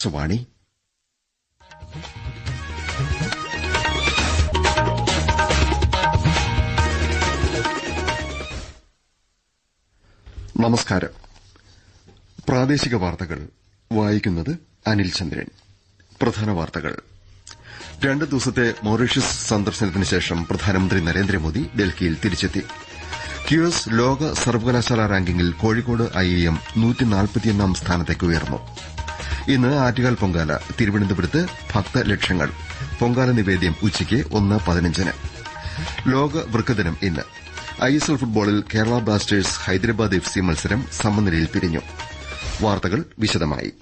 ആകാശവാണി നമസ്കാരം. പ്രാദേശിക വാർത്തകൾ. വായിക്കുന്നത് അനിൽ ചന്ദ്രൻ. പ്രധാന വാർത്തകൾ. രണ്ട് ദിവസത്തെ മൌറീഷ്യസ് സന്ദർശനത്തിന് ശേഷം പ്രധാനമന്ത്രി നരേന്ദ്രമോദി ഡൽഹിയിൽ തിരിച്ചെത്തി. ക്യൂസ് ലോക സർവകലാശാല റാങ്കിങ്ങിൽ കോഴിക്കോട് ഐഐഎം സ്ഥാനത്തേക്ക് ഉയർന്നു. ഇന്ന് ആറ്റുകാൽ പൊങ്കാല തിരുവനന്തപുരത്ത് ഭക്തലക്ഷങ്ങൾ. പൊങ്കാല നിവേദ്യം ഉച്ചയ്ക്ക് ഒന്ന് പതിനഞ്ചിന്. ലോക വൃക്കദിനം ഇന്ന് ഐഎസ്എൽ ഫുട്ബോളിൽ Kerala Blasters Hyderabad F C മത്സരം സമനിലയിൽ പിരിഞ്ഞു. വാർത്തകൾ വിശദമായി.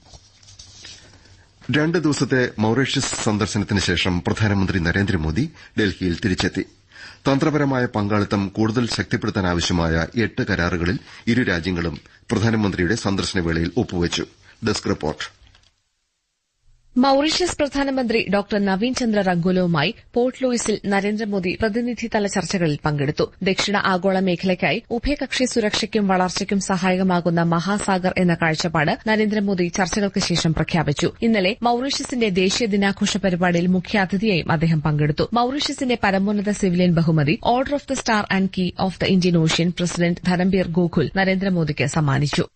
രണ്ട് ദിവസത്തെ മൌറീഷ്യസ് സന്ദർശനത്തിന് ശേഷം പ്രധാനമന്ത്രി നരേന്ദ്രമോദി ഡൽഹിയിൽ തിരിച്ചെത്തി. തന്ത്രപരമായ പങ്കാളിത്തം കൂടുതൽ ശക്തിപ്പെടുത്താൻ ആവശ്യമായ എട്ട് കരാറുകളിൽ ഇരു രാജ്യങ്ങളും പ്രധാനമന്ത്രിയുടെ സന്ദർശനവേളയിൽ ഒപ്പുവച്ചു. Desk report. മൌറീഷ്യസ് പ്രധാനമന്ത്രി ഡോക്ടർ നവീൻ ചന്ദ്ര റംഗോലുവുമായി പോർട്ട് ലൂയിസിൽ നരേന്ദ്രമോദി പ്രതിനിധിതല ചർച്ചകളിൽ പങ്കെടുത്തു. ദക്ഷിണ ആഗോള മേഖലയ്ക്കായി ഉഭയകക്ഷി സുരക്ഷയ്ക്കും വളർച്ചയ്ക്കും സഹായകമാകുന്ന മഹാസാഗർ എന്ന കാഴ്ചപ്പാട് നരേന്ദ്രമോദി ചർച്ചകൾക്ക് ശേഷം പ്രഖ്യാപിച്ചു. ഇന്നലെ മൌറീഷ്യസിന്റെ ദേശീയ ദിനാഘോഷ പരിപാടിയിൽ മുഖ്യാതിഥിയായും അദ്ദേഹം പങ്കെടുത്തു. മൌറീഷ്യസിന്റെ പരമോന്നത സിവിലിയൻ ബഹുമതി Order of the Star and Key of the Indian Ocean president Dharambeer Gokhool നരേന്ദ്രമോദിക്ക് സമ്മാനിച്ചു.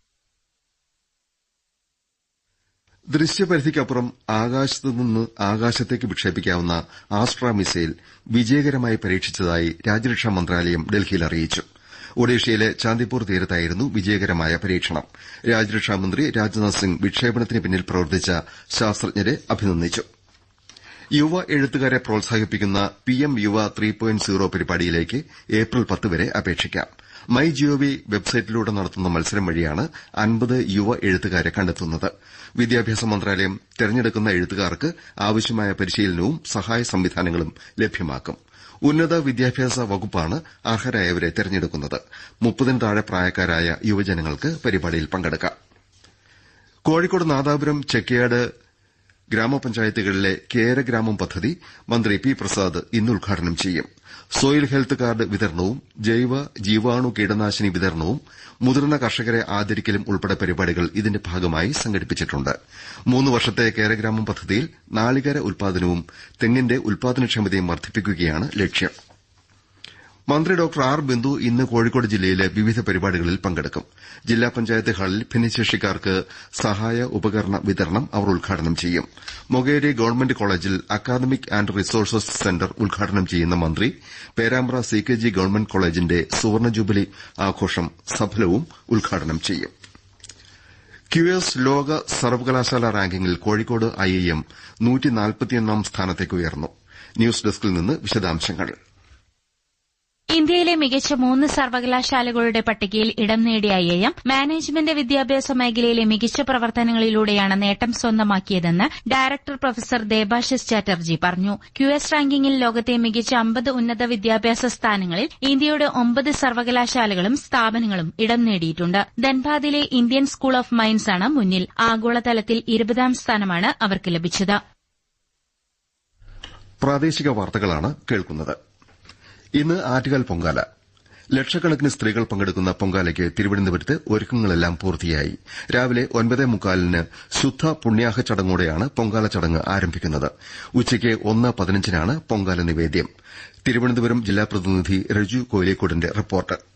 ദൃശ്യപരിധിക്കപ്പുറം ആകാശത്തുനിന്ന് ആകാശത്തേക്ക് വിക്ഷേപിക്കാവുന്ന ആസ്ട്ര മിസൈൽ വിജയകരമായി പരീക്ഷിച്ചതായി രാജ്യരക്ഷാ മന്ത്രാലയം ഡൽഹിയിൽ അറിയിച്ചു. ഒഡീഷയിലെ ചാന്ദിപ്പൂർ തീരത്തായിരുന്നു വിജയകരമായ പരീക്ഷണം. രാജ്യരക്ഷാമന്ത്രി രാജ്നാഥ് സിംഗ് വിക്ഷേപണത്തിന് പിന്നിൽ പ്രവർത്തിച്ച ശാസ്ത്രജ്ഞരെ അഭിനന്ദിച്ചു. യുവ എഴുത്തുകാരെ പ്രോത്സാഹിപ്പിക്കുന്ന PM Yuva three point zero പരിപാടിയിലേക്ക് ഏപ്രിൽ പത്ത് വരെ അപേക്ഷിക്കാം. മൈ ജിഒവി വെബ്സൈറ്റിലൂടെ നടത്തുന്ന മത്സരം വഴിയാണ് അൻപത് യുവ എഴുത്തുകാരെ കണ്ടെത്തുന്നത്. വിദ്യാഭ്യാസ മന്ത്രാലയം തെരഞ്ഞെടുക്കുന്ന എഴുത്തുകാർക്ക് ആവശ്യമായ പരിശീലനവും സഹായ സംവിധാനങ്ങളും ലഭ്യമാക്കും. ഉന്നത വിദ്യാഭ്യാസ വകുപ്പാണ് അർഹരായവരെ തെരഞ്ഞെടുക്കുന്നത്. മുപ്പതിന് താഴെ പ്രായക്കാരായ യുവജനങ്ങൾക്ക് പരിപാടിയിൽ പങ്കെടുക്കാം. കോഴിക്കോട് നാദാപുരം ചെക്കിയാട് ഗ്രാമപഞ്ചായത്തുകളിലെ കേരഗ്രാമം പദ്ധതി മന്ത്രി പി പ്രസാദ് ഇന്ന് ഉദ്ഘാടനം ചെയ്യും. സോയിൽ ഹെൽത്ത് കാർഡ് വിതരണവും ജൈവ ജീവാണു കീടനാശിനി വിതരണവും മുതിർന്ന കർഷകരെ ആദരിക്കലും ഉൾപ്പെടെ പരിപാടികൾ ഇതിന്റെ ഭാഗമായി സംഘടിപ്പിച്ചിട്ടുണ്ട്. മൂന്ന് വർഷത്തെ കേരഗ്രാമം പദ്ധതിയിൽ നാളികേര ഉൽപാദനവും തെങ്ങിന്റെ ഉൽപാദനക്ഷമതയും വർദ്ധിപ്പിക്കുകയാണ് ലക്ഷ്യം. മന്ത്രി ഡോക്ടർ ആർ ബിന്ദു ഇന്ന് കോഴിക്കോട് ജില്ലയിലെ വിവിധ പരിപാടികളിൽ പങ്കെടുക്കും. ജില്ലാ പഞ്ചായത്ത് ഹാളിൽ ഭിന്നശേഷിക്കാർക്ക് സഹായ ഉപകരണ വിതരണം അവർ ഉദ്ഘാടനം ചെയ്യും. മൊകേരി ഗവൺമെന്റ് കോളേജിൽ അക്കാദമിക് ആന്റ് റിസോഴ്സസ് സെന്റർ ഉദ്ഘാടനം ചെയ്യുന്ന മന്ത്രി Perambra C K G government കോളേജിന്റെ സുവർണ ജൂബിലി ആഘോഷം സഫലവും ഉദ്ഘാടനം ചെയ്യും. ക്യുഎസ് ലോക സർവകലാശാല റാങ്കിംഗിൽ കോഴിക്കോട് ഐഐഎം സ്ഥാനത്തേക്ക് ഉയർന്നു. ന്യൂസ് ഡെസ്കിൽ നിന്ന് വിശദാംശങ്ങൾ. ഇന്ത്യയിലെ മികച്ച മൂന്ന് സർവകലാശാലകളുടെ പട്ടികയിൽ ഇടം നേടിയ ഐഐഎം മാനേജ്മെന്റ് വിദ്യാഭ്യാസ മേഖലയിലെ മികച്ച പ്രവർത്തനങ്ങളിലൂടെയാണ് നേട്ടം സ്വന്തമാക്കിയതെന്ന് ഡയറക്ടർ പ്രൊഫസർ ദേബാശിസ് ചാറ്റർജി പറഞ്ഞു. ക്യു എസ് റാങ്കിംഗിൽ ലോകത്തെ മികച്ച അമ്പത് ഉന്നത വിദ്യാഭ്യാസ സ്ഥാനങ്ങളിൽ ഇന്ത്യയുടെ ഒമ്പത് സർവകലാശാലകളും സ്ഥാപനങ്ങളും ഇടം നേടിയിട്ടുണ്ട്. ധൻബാദിലെ ഇന്ത്യൻ സ്കൂൾ ഓഫ് മൈൻസ് ആണ് മുന്നിൽ. ആഗോളതലത്തിൽ ഇരുപതാം സ്ഥാനമാണ് അവർക്ക് ലഭിച്ചത്. പ്രാദേശിക വാർത്തകളാണ് കേൾക്കുന്നത്. ഇന്ന് ആറ്റുകാൽ പൊങ്കാല. ലക്ഷക്കണക്കിന് സ്ത്രീകൾ പങ്കെടുക്കുന്ന പൊങ്കാലയ്ക്ക് തിരുവനന്തപുരത്ത് ഒരുക്കങ്ങളെല്ലാം പൂർത്തിയായി. രാവിലെ ഒൻപതേ മുക്കാലിന് ശുദ്ധ പുണ്യാഹ ചടങ്ങോടെയാണ് പൊങ്കാല ചടങ്ങ് ആരംഭിക്കുന്നത്. ഉച്ചയ്ക്ക് ഒന്ന് പതിനഞ്ചിനാണ് പൊങ്കാല നിവേദ്യം. തിരുവനന്തപുരം ജില്ലാ പ്രതിനിധി രജു കോയിലേക്കോടിന്റെ റിപ്പോർട്ട്.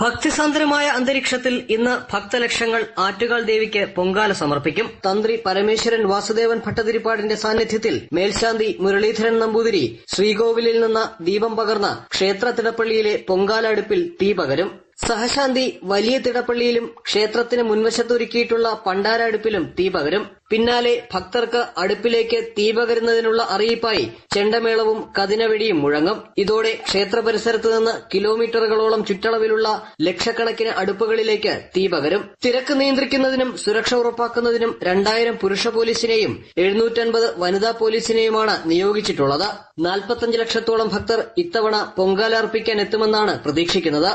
ഭക്തിസാന്ദ്രമായ അന്തരീക്ഷത്തിൽ ഇന്ന് ഭക്തലക്ഷങ്ങൾ ആറ്റുകാൽ ദേവിക്ക് പൊങ്കാല സമർപ്പിക്കും. തന്ത്രി പരമേശ്വരൻ വാസുദേവൻ ഭട്ടതിരിപ്പാടിന്റെ സാന്നിധ്യത്തിൽ മേൽശാന്തി മുരളീധരൻ നമ്പൂതിരി ശ്രീകോവിലിൽ നിന്ന് ദീപം പകർന്ന് ക്ഷേത്ര തിടപ്പള്ളിയിലെ പൊങ്കാല അടുപ്പിൽ തീ പകരും. സഹശാന്തി വലിയ തിടപ്പള്ളിയിലും ക്ഷേത്രത്തിന് മുൻവശത്തൊരുക്കിയിട്ടുള്ള പണ്ടാര അടുപ്പിലും തീ പകരും. പിന്നാലെ ഭക്തർക്ക് അടുപ്പിലേക്ക് തീ പകരുന്നതിനുള്ള അറിയിപ്പായി ചെണ്ടമേളവും കതിനവെടിയും മുഴങ്ങും. ഇതോടെ ക്ഷേത്ര പരിസരത്ത് നിന്ന് കിലോമീറ്ററുകളോളം ചുറ്റളവിലുള്ള ലക്ഷക്കണക്കിന് അടുപ്പുകളിലേക്ക് തീ പകരും. തിരക്ക് നിയന്ത്രിക്കുന്നതിനും സുരക്ഷ ഉറപ്പാക്കുന്നതിനും രണ്ടായിരം പുരുഷ പോലീസിനെയും എഴുന്നൂറ്റൻപത് വനിതാ പോലീസിനെയുമാണ് നിയോഗിച്ചിട്ടുള്ളത്. നാൽപ്പത്തഞ്ച് ലക്ഷത്തോളം ഭക്തർ ഇത്തവണ പൊങ്കാല അർപ്പിക്കാൻ എത്തുമെന്നാണ് പ്രതീക്ഷിക്കുന്നത്.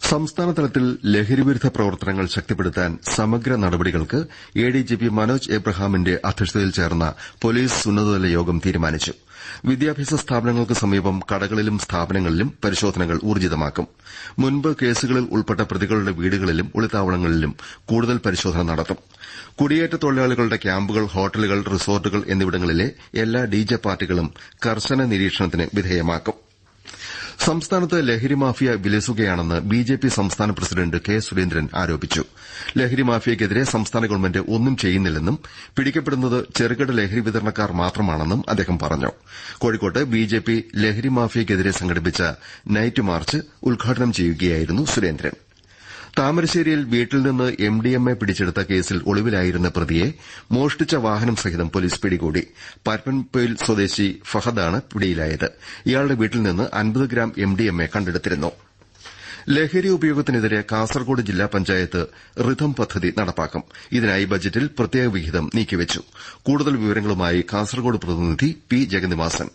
സംസ്ഥാനതലത്തിൽ ലഹരിവിരുദ്ധ പ്രവർത്തനങ്ങൾ ശക്തിപ്പെടുത്താൻ സമഗ്ര നടപടികൾക്ക് എഡിജിപി മനോജ് എബ്രഹാമിന്റെ അധ്യക്ഷതയിൽ ചേർന്ന പോലീസ് ഉന്നതതല യോഗം തീരുമാനിച്ചു. വിദ്യാഭ്യാസ സ്ഥാപനങ്ങൾക്ക് സമീപം കടകളിലും സ്ഥാപനങ്ങളിലും പരിശോധനകൾ ഊർജിതമാക്കും മുൻപ് കേസുകളിൽ ഉൾപ്പെട്ട പ്രതികളുടെ വീടുകളിലും ഒളിത്താവളങ്ങളിലും കൂടുതൽ പരിശോധന നടത്തും. കുടിയേറ്റ തൊഴിലാളികളുടെ ക്യാമ്പുകൾ ഹോട്ടലുകൾ റിസോർട്ടുകൾ എന്നിവിടങ്ങളിലെ എല്ലാ ഡി ജെ പാർട്ടികളും കർശന നിരീക്ഷണത്തിന് വിധേയമാക്കും. സംസ്ഥാനത്ത് ലഹരി മാഫിയ വിലസുകയാണെന്ന് ബിജെപി സംസ്ഥാന പ്രസിഡന്റ് കെ സുരേന്ദ്രൻ ആരോപിച്ചു. ലഹരി മാഫിയയ്ക്കെതിരെ സംസ്ഥാന ഗവൺമെന്റ് ഒന്നും ചെയ്യുന്നില്ലെന്നും പിടിക്കപ്പെടുന്നത് ചെറുകിട ലഹരി വിതരണക്കാർ മാത്രമാണെന്നും അദ്ദേഹം പറഞ്ഞു. കോഴിക്കോട്ട് ബിജെപി ലഹരി മാഫിയയ്ക്കെതിരെ സംഘടിപ്പിച്ച നൈറ്റ് മാർച്ച് ഉദ്ഘാടനം ചെയ്യുകയായിരുന്നു സുരേന്ദ്രൻ. താമരശ്ശേരിയിൽ വീട്ടിൽ നിന്ന് എംഡിഎംഎ പിടിച്ചെടുത്ത കേസിൽ ഒളിവിലായിരുന്ന പ്രതിയെ മോഷ്ടിച്ച വാഹനം സഹിതം പോലീസ് പിടികൂടി. പരപ്പൻപൊയിൽ സ്വദേശി ഫഹദാണ് പിടിയിലായത്. ഇയാളുടെ വീട്ടിൽ നിന്ന് അൻപത് ഗ്രാം എംഡിഎംഎ കണ്ടെടുത്തിരുന്നു. ലഹരി ഉപയോഗത്തിനെതിരെ കാസർകോട് ജില്ലാ പഞ്ചായത്ത് റിഥം പദ്ധതി നടപ്പാക്കും. ഇതിനായി ബജറ്റിൽ പ്രത്യേക വിഹിതം നീക്കിവച്ചു. കൂടുതൽ വിവരങ്ങളുമായി കാസർകോട് പ്രതിനിധി പി ജഗന്നിവാസൻ.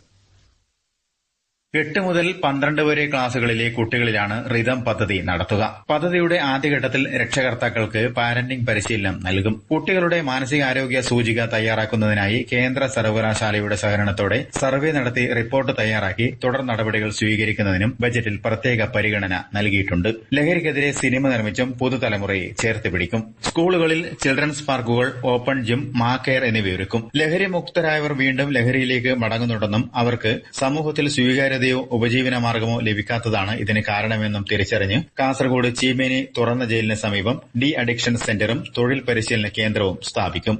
എട്ട് മുതൽ പന്ത്രണ്ട് വരെ ക്ലാസുകളിലെ കുട്ടികളിലാണ് റിതം പദ്ധതി നടത്തുക. പദ്ധതിയുടെ ആദ്യഘട്ടത്തിൽ രക്ഷകർത്താക്കൾക്ക് പാരന്റിംഗ് പരിശീലനം നൽകും. കുട്ടികളുടെ മാനസികാരോഗ്യ സൂചിക തയ്യാറാക്കുന്നതിനായി കേന്ദ്ര സർവകലാശാലയുടെ സഹകരണത്തോടെ സർവേ നടത്തി റിപ്പോർട്ട് തയ്യാറാക്കി തുടർ നടപടികൾ സ്വീകരിക്കുന്നതിനും ബജറ്റിൽ പ്രത്യേക പരിഗണന നൽകിയിട്ടുണ്ട്. ലഹരിക്കെതിരെ സിനിമ നിർമ്മിച്ചും പുതുതലമുറയെ ചേർത്ത് പിടിക്കും. സ്കൂളുകളിൽ ചിൽഡ്രൻസ് പാർക്കുകൾ ഓപ്പൺ ജിം മാ കെയർ എന്നിവയൊരുക്കും. ലഹരി മുക്തരായവർ വീണ്ടും ലഹരിയിലേക്ക് മടങ്ങുന്നുണ്ടെന്നും അവർക്ക് സമൂഹത്തിൽ സ്വീകാര്യതയോ ഉപജീവന മാർഗമോ ലഭിക്കാത്തതാണ് ഇതിന് കാരണമെന്നും തിരിച്ചറിഞ്ഞ് കാസർഗോഡ് ചീമേനി തുറന്ന ജയിലിന് സമീപം ഡി അഡിക്ഷൻ സെന്ററും തൊഴിൽ പരിശീലന കേന്ദ്രവും സ്ഥാപിക്കും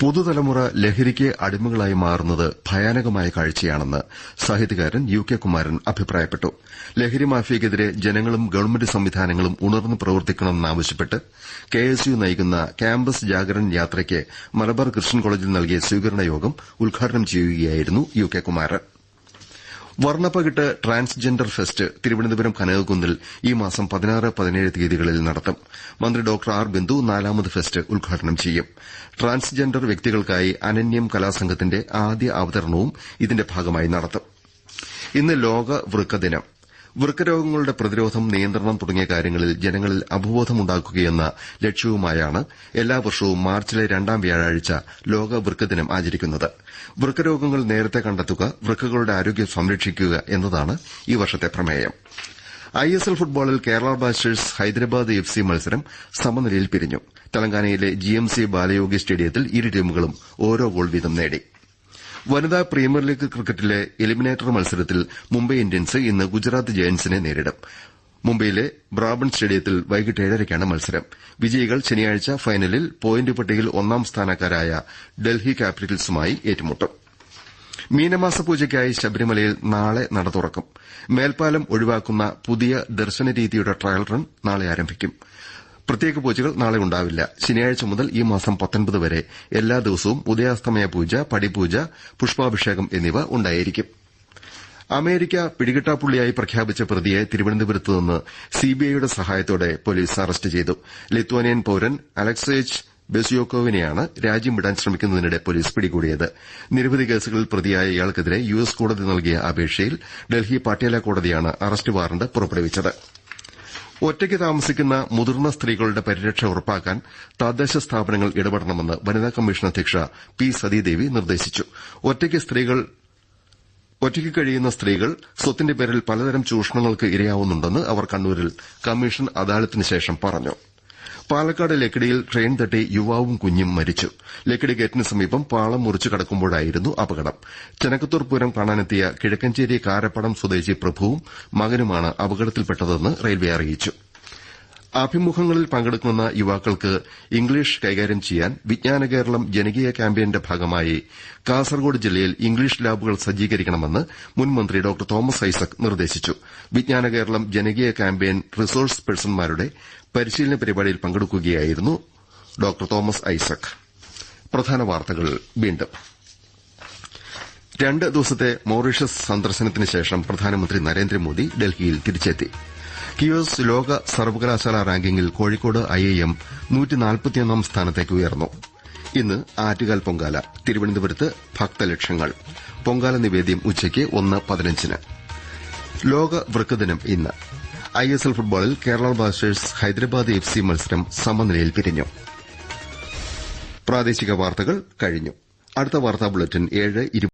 പുതുതലമുറ ലഹരിക്ക് അടിമകളായി മാറുന്നത് ഭയാനകമായ കാഴ്ചയാണെന്ന് സാഹിത്യകാരൻ യു കെ കുമാരൻ അഭിപ്രായപ്പെട്ടു. ലഹരി മാഫിയക്കെതിരെ ജനങ്ങളും ഗവൺമെന്റ് സംവിധാനങ്ങളും ഉണർന്ന് പ്രവർത്തിക്കണമെന്നാവശ്യപ്പെട്ട് കെ എസ് യു നയിക്കുന്ന ക്യാമ്പസ് ജാഗരൺ യാത്രയ്ക്ക് മലബാർ ക്രിസ്ത്യൻ കോളേജിൽ നൽകിയ സ്വീകരണ യോഗം ഉദ്ഘാടനം ചെയ്യുകയായിരുന്നു യു കെ കുമാരൻ. വർണപ്പകിട്ട് ട്രാൻസ്ജെൻഡർ ഫെസ്റ്റ് തിരുവനന്തപുരം കനകക്കുന്നിൽ ഈ മാസം പതിനാറ് പതിനേഴ് തീയതികളിൽ നടത്തും. മന്ത്രി ഡോക്ടർ ആർ ബിന്ദു നാലാമത് ഫെസ്റ്റ് ഉദ്ഘാടനം ചെയ്യും. ട്രാൻസ്ജെൻഡർ വ്യക്തികൾക്കായി അനന്യം കലാസംഘത്തിന്റെ ആദ്യ അവതരണവും ഇതിന്റെ ഭാഗമായി നടത്തും. ഇന്ന് ലോക വൃക്ക ദിനം. വൃക്കരോഗങ്ങളുടെ പ്രതിരോധം നിയന്ത്രണം തുടങ്ങിയ കാര്യങ്ങളിൽ ജനങ്ങളിൽ അവബോധമുണ്ടാക്കുകയെന്ന ലക്ഷ്യവുമായാണ് എല്ലാ വർഷവും മാർച്ചിലെ രണ്ടാം വ്യാഴാഴ്ച ലോക വൃക്കദിനം ആചരിക്കുന്നത്. വൃക്കരോഗങ്ങൾ നേരത്തെ കണ്ടെത്തുക വൃക്കകളുടെ ആരോഗ്യം സംരക്ഷിക്കുക എന്നതാണ് ഈ വർഷത്തെ പ്രമേയം. ഐഎസ്എൽ ഫുട്ബോളിൽ Kerala Blasters Hyderabad F C മത്സരം സമനിലയിൽ പിരിഞ്ഞു. തെലങ്കാനയിലെ ജിഎംസി ബാലയോഗി സ്റ്റേഡിയത്തിൽ ഇരു ടീമുകളും ഓരോ ഗോൾ വീതം നേടി. വനിതാ പ്രീമിയർ ലീഗ് ക്രിക്കറ്റിലെ എലിമിനേറ്റർ മത്സരത്തിൽ മുംബൈ ഇന്ത്യൻസ് ഇന്ന് ഗുജറാത്ത് ജയന്റ്സിനെ നേരിടും. മുംബൈയിലെ ബ്രാബൺ സ്റ്റേഡിയത്തിൽ വൈകിട്ട് ഏഴരയ്ക്കാണ് മത്സരം. വിജയികൾ ശനിയാഴ്ച ഫൈനലിൽ പോയിന്റ് പട്ടികയിൽ ഒന്നാം സ്ഥാനക്കാരായ ഡൽഹി ക്യാപിറ്റൽസുമായി ഏറ്റുമുട്ടും. മീനമാസ പൂജയ്ക്കായി ശബരിമലയിൽ നാളെ നട തുറക്കും. മേൽപ്പാലം ഒഴിവാക്കുന്ന പുതിയ ദർശന രീതിയുടെ ട്രയൽ റൺ നാളെ ആരംഭിക്കും. പ്രത്യേക പൂജകൾ നാളെ ഉണ്ടാവില്ല. ശനിയാഴ്ച മുതൽ ഈ മാസം പത്തൊൻപത് വരെ എല്ലാ ദിവസവും ഉദയാസ്തമയ പൂജ പടിപൂജ പുഷ്പാഭിഷേകം എന്നിവ ഉണ്ടായിരിക്കും. അമേരിക്ക പിടികിട്ടാപ്പുള്ളിയായി പ്രഖ്യാപിച്ച പ്രതിയെ തിരുവനന്തപുരത്ത് നിന്ന് സിബിഐയുടെ സഹായത്തോടെ പോലീസ് അറസ്റ്റ് ചെയ്തു. ലിത്വാനിയൻ പൌരൻ അലക്സേജ് ബെസിയോക്കോവിനെയാണ് രാജ്യം വിടാൻ ശ്രമിക്കുന്നതിനിടെ പോലീസ് പിടികൂടിയത്. നിരവധി കേസുകളിൽ പ്രതിയായ ഇയാൾക്കെതിരെ യുഎസ് കോടതി നൽകിയ അപേക്ഷയിൽ ഡൽഹി പാട്യാല കോടതിയാണ് അറസ്റ്റ് വാറണ്ട് പുറപ്പെടുവിച്ചത്. ഒറ്റയ്ക്ക് താമസിക്കുന്ന മുതിർന്ന സ്ത്രീകളുടെ പരിരക്ഷ ഉറപ്പാക്കാൻ തദ്ദേശ സ്ഥാപനങ്ങൾ ഇടപെടണമെന്ന് വനിതാ കമ്മീഷൻ അധ്യക്ഷ പി സതീദേവി നിർദ്ദേശിച്ചു. ഒറ്റയ്ക്ക് കഴിയുന്ന സ്ത്രീകൾ സ്വത്തിന്റെ പേരിൽ പലതരം ചൂഷണങ്ങൾക്ക് ഇരയാവുന്നുണ്ടെന്ന് അവർ കണ്ണൂരിൽ കമ്മീഷൻ അദാലത്തിനുശേഷം പറഞ്ഞു. പാലക്കാട് ലക്കിടിയിൽ ട്രെയിൻ തട്ടി യുവാവും കുഞ്ഞും മരിച്ചു. ലക്കിടി ഗേറ്റിന് സമീപം പാളം മുറിച്ചു കടക്കുമ്പോഴായിരുന്നു അപകടം. ചെനക്കത്തൂർ പൂരം കാണാനെത്തിയ കിഴക്കഞ്ചേരി കാരപ്പടം സ്വദേശി പ്രഭുവും മകനുമാണ് അപകടത്തിൽപ്പെട്ടതെന്ന് റെയിൽവേ അറിയിച്ചു. അഭിമുഖങ്ങളിൽ പങ്കെടുക്കുന്ന യുവാക്കൾക്ക് ഇംഗ്ലീഷ് കൈകാര്യം ചെയ്യാൻ വിജ്ഞാന കേരളം ജനകീയ ക്യാമ്പയിന്റെ ഭാഗമായി കാസർകോട് ജില്ലയിൽ ഇംഗ്ലീഷ് ലാബുകൾ സജ്ജീകരിക്കണമെന്ന് മുൻമന്ത്രി ഡോ തോമസ് ഐസക് നിർദ്ദേശിച്ചു. വിജ്ഞാന കേരളം ജനകീയ ക്യാമ്പയിൻ റിസോഴ്സ് പേഴ്സൺമാരുടെ പരിശീലന പരിപാടിയിൽ പങ്കെടുക്കുകയായിരുന്നു ഡോക്ടർ തോമസ് ഐസക്. രണ്ട് ദിവസത്തെ മൌറീഷ്യസ് സന്ദർശനത്തിന് ശേഷം പ്രധാനമന്ത്രി നരേന്ദ്രമോദി ഡൽഹിയിൽ തിരിച്ചെത്തി. കിയോസ് ലോക സർവകലാശാല റാങ്കിങ്ങിൽ കോഴിക്കോട് ഐഐഎം നൂറ്റിനാൽപ്പത്തിയൊന്നാം സ്ഥാനത്തേക്ക് ഉയർന്നു. ഇന്ന് ആറ്റുകാൽ പൊങ്കാല തിരുവനന്തപുരത്ത് ഭക്തലക്ഷങ്ങൾ. പൊങ്കാല നിവേദ്യം ഉച്ചയ്ക്ക് ഒന്ന് പതിനഞ്ചിന്. ലോക വൃക്കദിനം ഇന്ന്. ഐഎസ്എൽ ഫുട്ബോളിൽ Kerala Blasters Hyderabad F C മത്സരം സമനിലയിൽ പിരിഞ്ഞു. പ്രാദേശിക വാർത്തകൾ കഴിഞ്ഞു. അടുത്ത വാർത്താ ബുള്ളറ്റിൻ ഏഴ്